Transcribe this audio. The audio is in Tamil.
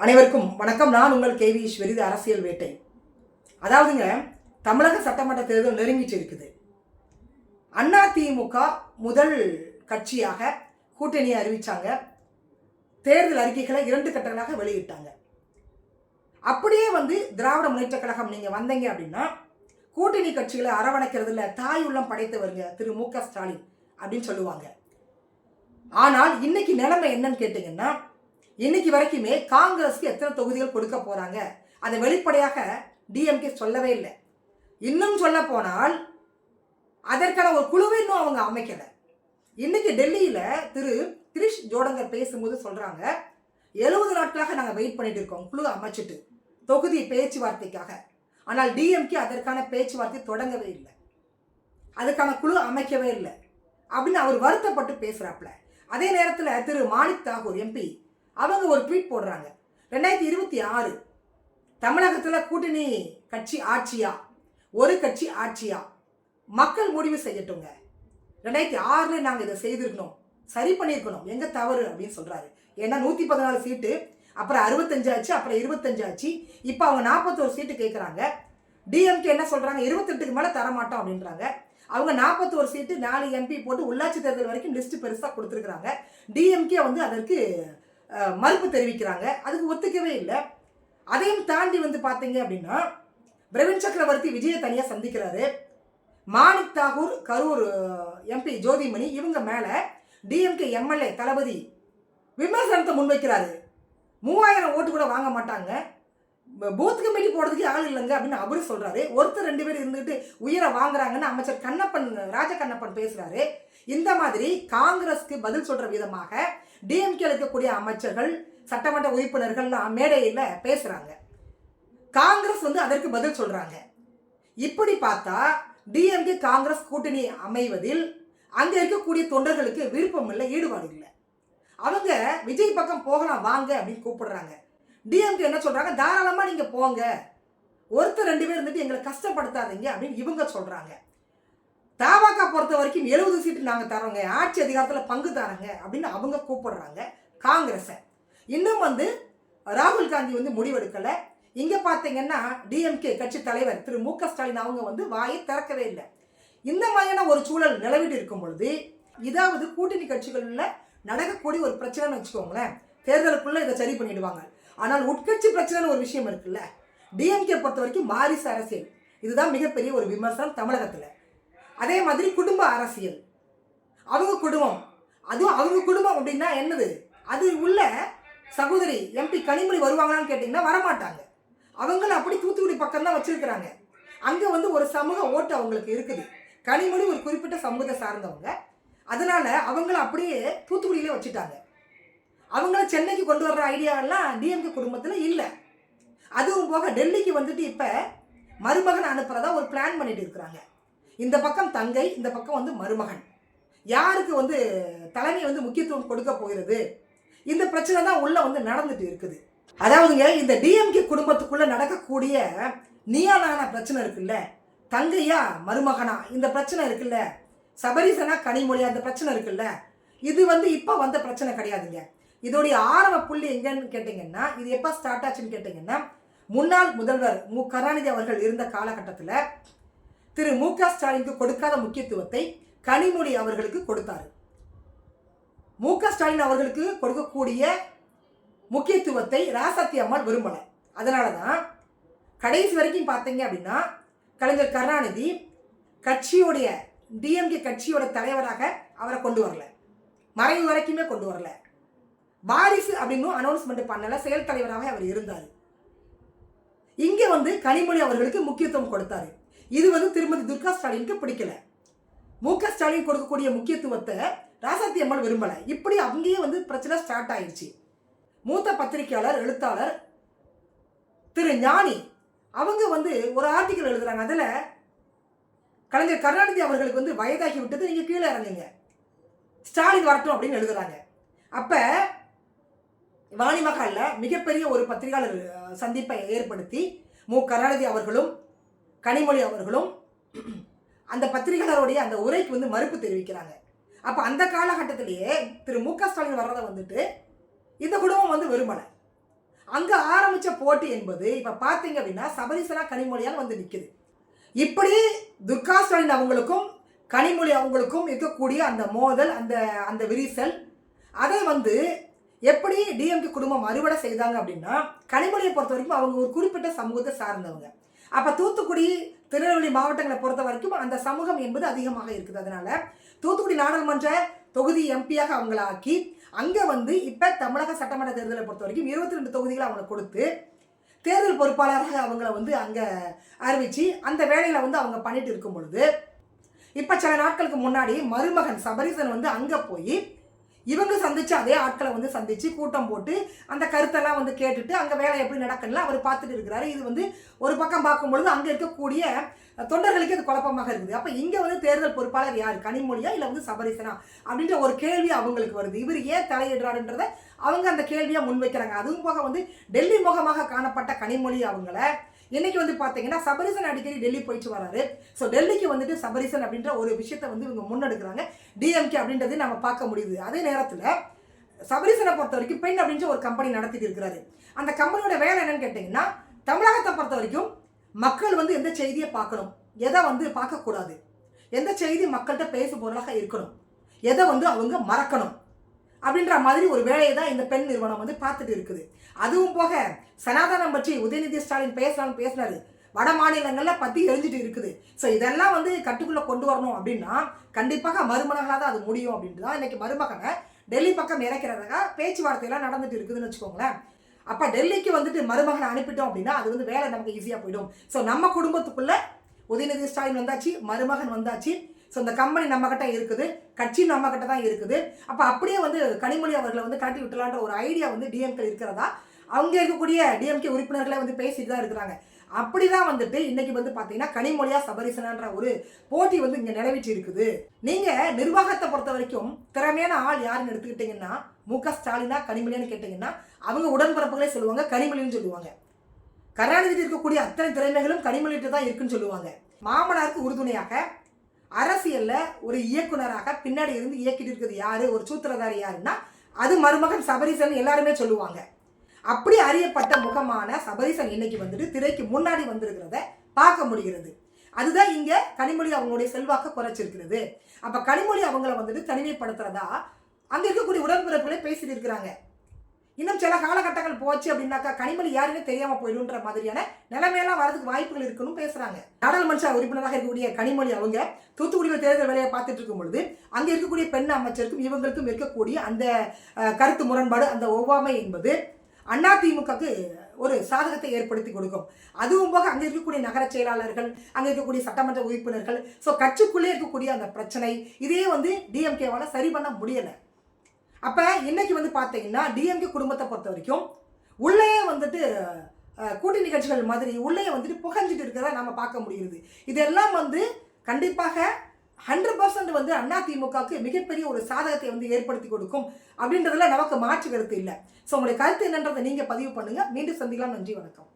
அனைவருக்கும் வணக்கம். நான் உங்கள் கேவி ஈஸ்வரி இது அரசியல் வேட்டை. அதாவதுங்க தமிழக சட்டமன்ற தேர்தல் நெருங்கிட்டு இருக்குது அண்ணா திமுக முதல் கட்சியாக கூட்டணியை அறிவித்தாங்க தேர்தல் அறிக்கைகளை இரண்டு கட்டங்களாக வெளியிட்டாங்க. அப்படியே வந்து திராவிட முன்னேற்ற கழகம் நீங்கள் வந்தீங்க அப்படின்னா கூட்டணி கட்சிகளை அரவணைக்கிறதுல தாய் உள்ளம் படைத்தவருங்க திரு மு க ஸ்டாலின் அப்படின்னு சொல்லுவாங்க. ஆனால் இன்னைக்கு நிலைமை என்னன்னு கேட்டிங்கன்னா இன்னைக்கு வரைக்குமே காங்கிரஸ்க்கு எத்தனை தொகுதிகள் கொடுக்க போறாங்க? அதை வெளிப்படையாக டிஎம்கே சொல்லவே இல்லை. இன்னும் சொல்ல போனால் அதற்கான ஒரு குழுவை இன்னும் அவங்க அமைக்கல. இன்னைக்கு டெல்லியில திரு கிரிஷ் ஜோடங்கர் பேசும்போது சொல்றாங்க எழுபது நாட்களாக நாங்கள் வெயிட் பண்ணிட்டு இருக்கோம் குழு அமைச்சிட்டு தொகுதி பேச்சுவார்த்தைக்காக. ஆனால் டிஎம்கே அதற்கான பேச்சுவார்த்தை தொடங்கவே இல்லை. அதுக்கான குழு அமைக்கவே இல்லை. அப்படின்னு அவர் வருத்தப்பட்டு பேசுகிறாப்ல அதே நேரத்தில் திரு மாணிக் தாகூர் எம்பி அவங்க ஒரு ட்வீட் போடுறாங்க. ரெண்டாயிரத்தி இருபத்தி ஆறு தமிழகத்தில் கூட்டணி கட்சி ஆட்சியா? ஒரு கட்சி ஆட்சியா? மக்கள் முடிவு செய்யட்டுங்க. ரெண்டாயிரத்தி ஆறில் நாங்கள் இதை செய்திருக்கணும். சரி பண்ணியிருக்கணும். எங்கே தவறு அப்படின்னு சொல்கிறாரு ஏன்னா நூற்றி பதினாலு சீட்டு அப்புறம் அறுபத்தஞ்சு ஆச்சு அப்புறம் இருபத்தஞ்சு ஆச்சு. இப்போ அவங்க நாற்பத்தோரு சீட்டு கேட்குறாங்க டிஎம்கே என்ன சொல்கிறாங்க இருபத்தெட்டுக்கு மேலே தரமாட்டோம் அப்படின்றாங்க. அவங்க நாற்பத்தோரு சீட்டு நாலு எம்பி போட்டு உள்ளாட்சி தேர்தல் வரைக்கும் லிஸ்ட் பெருசாக கொடுத்துருக்குறாங்க. டிஎம்கே வந்து அதற்கு மறுப்பு தெரிவிக்கிறாங்க. அதுக்கு ஒத்துக்கவே இல்லை. அதையும் தாண்டி வந்து பார்த்தீங்க அப்படின்னா பிரவீன் சக்கரவர்த்தி விஜய தனியாக சந்திக்கிறாரு. மாணிக் தாகூர் கரூர் எம்பி ஜோதிமணி இவங்க மேலே டிஎம்கே எம்எல்ஏ தளபதி விமர்சனத்தை முன்வைக்கிறாரு. மூவாயிரம் ஓட்டு கூட வாங்க மாட்டாங்க. பூத் கமிட்டி போடுறதுக்கு ஆள் இல்லைங்க அப்படின்னு அவரு சொல்கிறாரு ஒருத்தர் ரெண்டு பேர் இருந்துட்டு உயிரை வாங்குறாங்கன்னு அமைச்சர் கண்ணப்பன் ராஜ கண்ணப்பன் பேசுகிறாரு இந்த மாதிரி காங்கிரஸ்க்கு பதில் சொல்கிற விதமாக டிஎம்கே இருக்கக்கூடிய அமைச்சர்கள் சட்டமன்ற உறுப்பினர்கள்லாம் மேடையில் பேசுகிறாங்க காங்கிரஸ் வந்து அதற்கு பதில் சொல்கிறாங்க இப்படி பார்த்தா டிஎம்கே காங்கிரஸ் கூட்டணி அமைவதில் அங்கே இருக்கக்கூடிய தொண்டர்களுக்கு விருப்பம் இல்லை ஈடுபாடு இல்லை. அவங்க விஜய் பக்கம் போகலாம் வாங்க அப்படின்னு கூப்பிடுறாங்க. டிஎம்கே என்ன சொல்கிறாங்க தாராளமாக நீங்கள் போங்க. ஒருத்தர் ரெண்டு பேர் இருந்துட்டு எங்களை கஷ்டப்படுத்தாதீங்க அப்படின்னு இவங்க சொல்கிறாங்க தாவாக்கா பொறுத்த வரைக்கும் எழுபது சீட்டு நாங்கள் தரோங்க ஆட்சி அதிகாரத்தில் பங்கு தரோங்க அப்படின்னு அவங்க கூப்பிடுறாங்க காங்கிரஸை. இன்னும் வந்து ராகுல் காந்தி வந்து முடிவெடுக்கலை. இங்கே பார்த்தீங்கன்னா டிஎம்கே கட்சி தலைவர் திரு மு க ஸ்டாலின் அவங்க வந்து வாயை திறக்கவே இல்லை. இந்த மாதிரியான ஒரு சூழல் நிலவிட்டு இருக்கும் பொழுது இதாவது கூட்டணி கட்சிகளில் நடக்கக்கூடிய ஒரு பிரச்சனைன்னு வச்சுக்கோங்களேன் தேர்தலுக்குள்ளே இதை சரி பண்ணிடுவாங்க. ஆனால் உட்கட்சி பிரச்சனைன்னு ஒரு விஷயம் இருக்குல்ல? டிஎம்கே பொறுத்த வரைக்கும் வாரிசு அரசியல். இதுதான் மிகப்பெரிய ஒரு விமர்சனம் தமிழகத்தில். அதே மாதிரி குடும்ப அரசியல். அவங்க குடும்பம். அதுவும் அவங்க குடும்பம் அப்படின்னா என்னது? அது உள்ள சகோதரி எம்பி கனிமொழி வருவாங்களான்னு கேட்டிங்கன்னா வரமாட்டாங்க. அவங்கள அப்படி தூத்துக்குடி பக்கம் தான் வச்சுருக்கிறாங்க. அங்கே வந்து ஒரு சமூக ஓட்டு அவங்களுக்கு இருக்குது. கனிமொழி ஒரு குறிப்பிட்ட சமூகத்தை சார்ந்தவங்க. அதனால் அவங்கள அப்படியே தூத்துக்குடியிலே வச்சுட்டாங்க. அவங்கள சென்னைக்கு கொண்டு வர்ற ஐடியாவெல்லாம் டிஎம்கே குடும்பத்தில் இல்லை. அதுவும் போக டெல்லிக்கு வந்துட்டு இப்போ மருமகன் அனுப்புகிறதா ஒரு பிளான் பண்ணிட்டு இருக்கிறாங்க. இந்த பக்கம் தங்கை இந்த பக்கம் வந்து மருமகன். யாருக்கு வந்து தலைமை வந்து முக்கியத்துவம் கொடுக்க போகிறது? இந்த பிரச்சனை தான் உள்ளே வந்து நடந்துட்டு இருக்குது. அதாவதுங்க இந்த டிஎம்கே குடும்பத்துக்குள்ளே நடக்கக்கூடிய நியானான பிரச்சனை இருக்குல்ல? தங்கையா மருமகனா? இந்த பிரச்சனை இருக்குல்ல? சபரிசனா கனிமொழியா இந்த பிரச்சனை இருக்குல்ல? இது வந்து இப்போ வந்த பிரச்சனை கிடையாதுங்க. இதோடைய ஆரம்ப புள்ளி எங்கன்னு கேட்டிங்கன்னா இது எப்போ ஸ்டார்ட் ஆச்சுன்னு கேட்டிங்கன்னா முன்னாள் முதல்வர் மு. கருணாநிதி அவர்கள் இருந்த காலகட்டத்தில் திரு. மு. க. ஸ்டாலினுக்கு கொடுக்காத முக்கியத்துவத்தை கனிமொழி அவர்களுக்கு கொடுத்தாரு. மு. க. ஸ்டாலின் அவர்களுக்கு கொடுக்கக்கூடிய முக்கியத்துவத்தை ராசத்தி அம்மாள் விரும்பலை. அதனால தான் கடைசி வரைக்கும் பார்த்தீங்க அப்படின்னா கலைஞர் கருணாநிதி கட்சியுடைய டிஎம்கே கட்சியோட தலைவராக அவரை கொண்டு வரல. மறைவு வரைக்குமே கொண்டு வரல. வாரிசு அப்படின்னு அனௌன்ஸ்மெண்ட் பண்ணல செயல் தலைவராக அவர் இருந்தார். இங்கே வந்து கனிமொழி அவர்களுக்கு முக்கியத்துவம் கொடுத்தாரு. இது வந்து திருமதி துர்கா ஸ்டாலினுக்கு பிடிக்கல. மு க ஸ்டாலின் கொடுக்கக்கூடிய முக்கியத்துவத்தை ராசாத்தி அம்மாள் விரும்பலை. இப்படி அங்கேயே வந்து பிரச்சனை ஸ்டார்ட் ஆயிடுச்சு மூத்த பத்திரிகையாளர் எழுத்தாளர் திரு ஞானி அவங்க வந்து ஒரு ஆர்டிக்கல் எழுதுறாங்க. அதில் கலைஞர் கருணாநிதி அவர்களுக்கு வந்து வயதாகி விட்டது. நீங்கள் கீழே இறங்குங்க. ஸ்டாலின் வரட்டும் அப்படின்னு எழுதுறாங்க. அப்போ வாணிமகாலில் மிகப்பெரிய ஒரு பத்திரிகையாளர் சந்திப்பை ஏற்படுத்தி மு. கருணாநிதி அவர்களும் கனிமொழி அவர்களும் அந்த பத்திரிகையாளருடைய அந்த உரைக்கு வந்து மறுப்பு தெரிவிக்கிறாங்க. அப்போ அந்த காலகட்டத்திலேயே திரு மு. க. ஸ்டாலின் வர்றதை வந்துட்டு இந்த குடும்பம் வந்து விரும்பலை அங்கே ஆரம்பித்த போட்டி என்பது இப்போ பார்த்தீங்க அப்படின்னா சபரிசனா கனிமொழியால் வந்து நிற்குது இப்படி துர்கா ஸ்டாலின் அவங்களுக்கும் கனிமொழி அவங்களுக்கும் இருக்கக்கூடிய அந்த மோதல் அந்த அந்த விரிசல் அதை வந்து எப்படி டிஎம்கே குடும்பம் அறுவடை செய்தாங்க அப்படின்னா கனிமொழியை பொறுத்த வரைக்கும் அவங்க ஒரு குறிப்பிட்ட சமூகத்தை சார்ந்தவங்க. அப்போ தூத்துக்குடி திருநெல்வேலி மாவட்டங்களை பொறுத்த வரைக்கும் அந்த சமூகம் என்பது அதிகமாக இருக்குது. அதனால தூத்துக்குடி நாடாளுமன்ற தொகுதி எம்பியாக அவங்கள ஆக்கி அங்கே வந்து இப்போ தமிழக சட்டமன்ற தேர்தலை பொறுத்த வரைக்கும் இருபத்தி ரெண்டு தொகுதிகளை அவங்களை கொடுத்து தேர்தல் பொறுப்பாளராக அவங்கள வந்து அங்கே அறிவித்து அந்த வேலையில் வந்து அவங்க பண்ணிட்டு இருக்கும் பொழுது இப்போ சில நாட்களுக்கு முன்னாடி மருமகன் சபரிசன் வந்து அங்கே போய் இவங்க சந்திச்ச அதே ஆட்களை வந்து சந்திச்சு கூட்டம் போட்டு அந்த கருத்தெல்லாம் வந்து கேட்டுட்டு அங்கே வேலை எப்படி நடக்குன்னு அவர் பார்த்துட்டு இருக்கிறாரு. இது வந்து ஒரு பக்கம் பார்க்கும்பொழுது அங்கே இருக்கக்கூடிய தொண்டர்களுக்கு அது குழப்பமாக இருக்குது. அப்போ இங்கே வந்து தேர்தல் பொறுப்பாளர் யார்? கனிமொழியா இல்லை வந்து சபரிசனா? அப்படின்ற ஒரு கேள்வி அவங்களுக்கு வருது. இவர் ஏன் தலையிடுறாருன்றத அவங்க அந்த கேள்வியாக முன்வைக்கிறாங்க. அதுவும் போக வந்து டெல்லி முகமாக காணப்பட்ட கனிமொழி அவங்கள இன்னைக்கு வந்து பார்த்தீங்கன்னா சபரிசன் அடிக்கடி டெல்லி போயிட்டு வராரு. ஸோ டெல்லிக்கு வந்துட்டு சபரிசன் அப்படின்ற ஒரு விஷயத்தை வந்து இவங்க முன்னெடுக்கிறாங்க. டிஎம்கே அப்படின்றது நம்ம பார்க்க முடியுது. அதே நேரத்தில் சபரிசனை பொறுத்த வரைக்கும் பெண் அப்படின்ற ஒரு கம்பெனி நடத்திட்டு இருக்கிறாரு. அந்த கம்பெனியோட வேலை என்னன்னு கேட்டிங்கன்னா தமிழகத்தை பொறுத்த வரைக்கும் மக்கள் வந்து எந்த செய்தியை பார்க்கணும்? எதை வந்து பார்க்கக்கூடாது? எந்த செய்தி மக்கள்கிட்ட பேச பொருளாக இருக்கணும்? எதை வந்து அவங்க மறக்கணும்? அப்படின்ற மாதிரி ஒரு வேலையை தான் இந்த பெண் நிறுவனம் வந்து பார்த்துட்டு இருக்குது. அதுவும் போக சனாதனம் பற்றி உதயநிதி ஸ்டாலின் பேசலாம்னு பேசினாரு. வட மாநிலங்களில் பற்றி எரிஞ்சிட்டு இருக்குது. ஸோ இதெல்லாம் வந்து கட்டுக்குள்ளே கொண்டு வரணும் அப்படின்னா கண்டிப்பாக மருமகனாக தான் அது முடியும் அப்படின்ட்டு தான் இன்னைக்கு மருமகனை டெல்லி பக்கம் இறக்கிறதுக்காக பேச்சுவார்த்தையெல்லாம் நடந்துட்டு இருக்குதுன்னு வச்சுக்கோங்களேன். அப்போ டெல்லிக்கு வந்துட்டு மருமகனை அனுப்பிட்டோம் அப்படின்னா அது வந்து வேலை நமக்கு ஈஸியாக போயிடும். ஸோ நம்ம குடும்பத்துக்குள்ளே உதயநிதி ஸ்டாலின் வந்தாச்சு மருமகன் வந்தாச்சு. ஸோ இந்த கம்பெனி நம்மக்கிட்ட இருக்குது கட்சி நம்மக்கிட்ட தான் இருக்குது. அப்போ அப்படியே வந்து கனிமொழி அவர்களை வந்து கட்டி விட்டலான்ற ஒரு ஐடியா வந்து டிஎம்கே இருக்கிறதா? அவங்க இருக்கக்கூடிய டிஎம்கே உறுப்பினர்களே வந்து பேசிட்டு தான் இருக்கிறாங்க. அப்படி தான் வந்துட்டு இன்னைக்கு வந்து பார்த்தீங்கன்னா கனிமொழியா சபரிசனான்ற ஒரு போட்டி வந்து இங்கே நிலவிட்டு இருக்குது. நீங்கள் நிர்வாகத்தை பொறுத்த வரைக்கும் திறமையான ஆள் யாருன்னு எடுத்துக்கிட்டிங்கன்னா மு க ஸ்டாலினா கனிமொழியான்னு கேட்டிங்கன்னா அவங்க உடன்பிறப்புகளே சொல்லுவாங்க கனிமொழின்னு சொல்லுவாங்க. கருணாநிதி இருக்கக்கூடிய அத்தனை திறமைகளும் கனிமொழிட்டு தான் இருக்குன்னு சொல்லுவாங்க. மாமனாருக்கு உறுதுணையாக அரசியலில் ஒரு இயக்குனராக பின்னாடி இருந்து இயக்கிட்டு இருக்கிறது யார்? ஒரு சூத்திரதாரி யாருன்னா அது மருமகன் சபரிசன் எல்லாருமே சொல்லுவாங்க. அப்படி அறியப்பட்ட முகமான சபரிசன் இன்னைக்கு வந்துட்டு திரைக்கு முன்னாடி வந்திருக்கிறத பார்க்க முடிகிறது. அதுதான் இங்கே கனிமொழி அவங்களுடைய செல்வாக்க குறைச்சிருக்கிறது. அப்போ கனிமொழி அவங்கள வந்துட்டு தனிமைப்படுத்துறதா அங்கே இருக்கக்கூடிய உடன்பிறப்புகளே பேசிட்டு இருக்கிறாங்க. இன்னும் சில காலகட்டங்கள் போச்சு அப்படின்னாக்கா கனிமொழி யாருன்னு தெரியாம போயிடுன்ற மாதிரியான நிலைமையெல்லாம் வரதுக்கு வாய்ப்புகள் இருக்குன்னு பேசுறாங்க. நாடாளுமன்ற உறுப்பினராக இருக்கக்கூடிய கனிமொழி அவங்க தூத்துக்குடியில் தேர்தல் வேலையை பார்த்துட்டு இருக்கும் பொழுது அங்கே இருக்கக்கூடிய பெண் அமைச்சருக்கும் இவங்களுக்கும் இருக்கக்கூடிய அந்த கருத்து முரண்பாடு அந்த ஒவ்வாமை என்பது அதிமுகக்கு ஒரு சாதகத்தை ஏற்படுத்தி கொடுக்கும். அதுவும் போக அங்கே இருக்கக்கூடிய நகர செயலாளர்கள் அங்கே இருக்கக்கூடிய சட்டமன்ற உறுப்பினர்கள் ஸோ கட்சிக்குள்ளே இருக்கக்கூடிய அந்த பிரச்சனை இதே வந்து டிஎம்கேவால் சரி பண்ண முடியலை. அப்போ இன்னைக்கு வந்து பார்த்தீங்கன்னா டிஎம்கே குடும்பத்தை பொறுத்த வரைக்கும் உள்ளே வந்துட்டு அஹ், கூட்டணி நிகழ்ச்சிகள் மாதிரி உள்ளே வந்துட்டு புகஞ்சிட்டு இருக்கிறத நம்ம பார்க்க முடியுது இதெல்லாம் வந்து கண்டிப்பாக ஹண்ட்ரட் பர்சன்ட் வந்து அண்ணா திமுகவுக்கு மிகப்பெரிய ஒரு சாதகத்தை வந்து ஏற்படுத்தி கொடுக்கும் அப்படின்றதுல நமக்கு மாற்று கருத்து இல்லை. ஸோ உங்களுடைய கருத்து என்னன்றதை நீங்கள் பதிவு பண்ணுங்கள் மீண்டும் சந்திக்கலாம். நன்றி வணக்கம்.